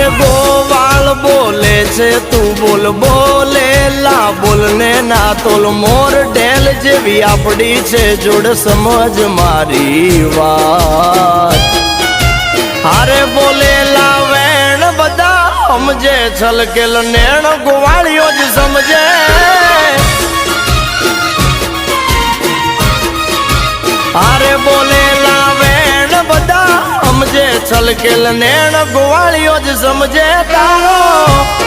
અરે ગોવાળ બોલે છે, તું બોલ, બોલે, લા બોલ ને ના તોલ. મોર ડેલ જેવી આપડી છે, જોડ સમજ મારી વાત. હારે બોલેલા વેણ બધા સમજે, છલકેલ નેણ ગોવાળીઓ જ સમજે. છલકેલ નેણ ગોવાળીઓ જ સમજે તારો.